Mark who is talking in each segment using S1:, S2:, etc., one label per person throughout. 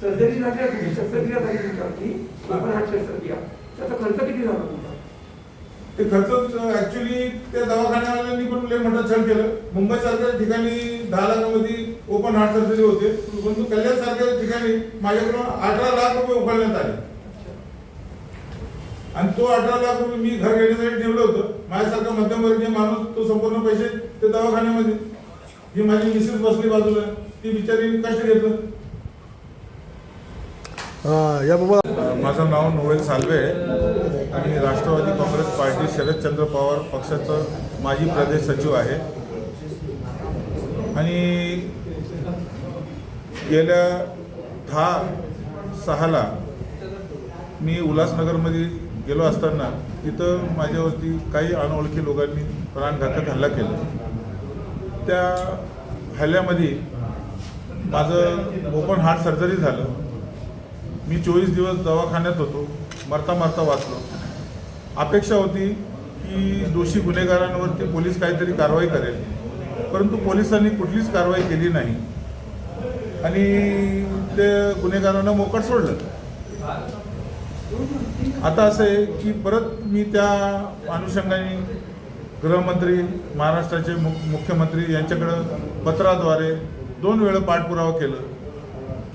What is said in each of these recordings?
S1: Surgery झाली तुमची. शस्त्रक्रिया झाली तुमच्यावरती ओपन हार्ट शस्त्रक्रिया. त्याचा खर्च किती झाला तुमचा?
S2: ते खर्च ऍक्च्युली त्या दवाखान्यावाल्यांनी पण लय मोठा छळ केलं. मुंबई सारख्या ठिकाणी दहा लाखामध्ये ओपन हार्ट सर्जरी होते. परंतु कल्याण सारख्या ठिकाणी माझ्याकडून अठरा लाख रुपये उकळण्यात आले. आणि तो अठरा लाख रुपये मी घर घेण्यासाठी ठेवलं होतं. माझ्यासारखा मध्यमवर्गीय माणूस तो संपूर्ण पैसे ते दवाखान्यामध्ये. ही माझी मिसेस बसली बाजूला ती बिचारी कष्ट घेतलं.
S3: या याबाबत
S2: माझं नाव नोवेल सालवे आहे. आणि राष्ट्रवादी काँग्रेस पार्टी शरदचंद्र पवार पक्षाचं माजी प्रदेश सचिव आहे. आणि गेल्या दहा सहाला मी उल्हासनगरमध्ये गेलो असताना तिथं माझ्यावरती काही अनोळखी लोकांनी प्राणघातक हल्ला केला. त्या हल्ल्यामध्ये माझं ओपन हार्ट सर्जरी झालं. मी चोवीस दिवस दवाखान्यात होतो मरता मरता वाचलो. अपेक्षा होती की दोषी गुन्हेगारांवरती पोलीस काहीतरी कारवाई करेल परंतु पोलिसांनी कुठलीच कारवाई केली नाही. आणि ते गुन्हेगारांना मोकट सोडलं. आता असं आहे की परत मी त्या अनुषंगाने गृहमंत्री महाराष्ट्राचे मुख्यमंत्री यांच्याकडं पत्राद्वारे दोन वेळा पाठपुरावा केलं.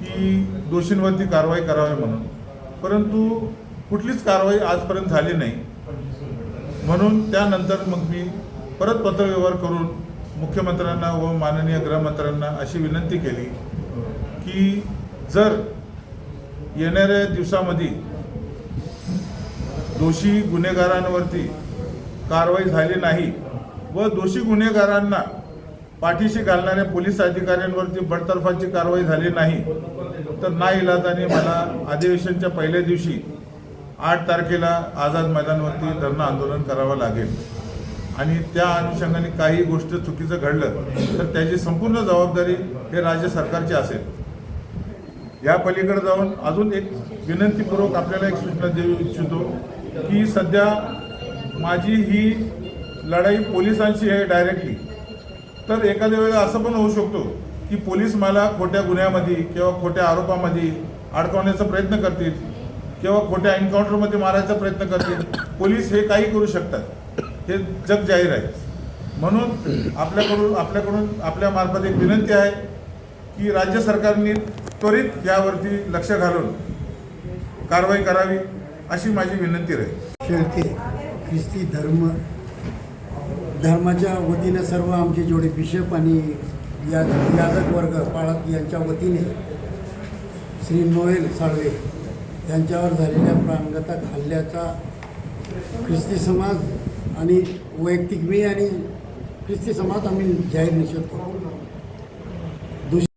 S2: की दोषींवरती कारवाई करावी म्हणून. परंतु कुठलीच कारवाई आजपर्यंत झाली नाही. म्हणून त्यानंतर मग मी परत पत्रव्यवहार करून मुख्यमंत्र्यांना व माननीय गृहमंत्र्यांना अशी विनंती केली की जर येणाऱ्या दिवसामध्ये दोषी गुन्हेगारांवरती कारवाई झाली नाही व दोषी गुन्हेगारांना पाठीशी घालणाऱ्या पोलीस अधिकाऱ्यांवरती बडतर्फाची कारवाई झाली नाही तर ना इलाजाने मला अधिवेशनच्या पहिल्या दिवशी आठ तारखेला आझाद मैदानवरती धरणं आंदोलन करावं लागेल. आणि त्या अनुषंगाने काही गोष्ट चुकीचं घडलं तर त्याची संपूर्ण जबाबदारी हे राज्य सरकारची असेल. या पलीकडे जाऊन अजून एक विनंतीपूर्वक आपल्याला एक सूचना देऊ इच्छितो की सध्या माझी ही लढाई पोलिसांशी आहे डायरेक्टली तर एखाद्या वेळेला असं पण होऊ शकतो की पोलीस मला खोट्या गुन्ह्यामध्ये किंवा खोट्या आरोपामध्ये अडकवण्याचा प्रयत्न करतील किंवा खोट्या एन्काउंटरमध्ये मारायचा प्रयत्न करतील. पोलीस हे काही करू शकतात. हे जग जाहीर आहे. म्हणून आपल्याकडून आपल्याकडून आपल्या मार्फत एक विनंती आहे की राज्य सरकारने त्वरित यावरती लक्ष घालून कारवाई करावी अशी माझी विनंती राहील.
S4: शेळके ख्रिस्ती धर्म धर्माच्या वतीनं सर्व आमचे जेवढे बिशप आणि या याजक वर्ग पाळक यांच्या वतीने श्री नोएल साळवे यांच्यावर झालेल्या प्राणघातक हल्ल्याचा ख्रिस्ती समाज आणि वैयक्तिक मी आणि ख्रिस्ती समाज आम्ही जाहीर निषेध करतो.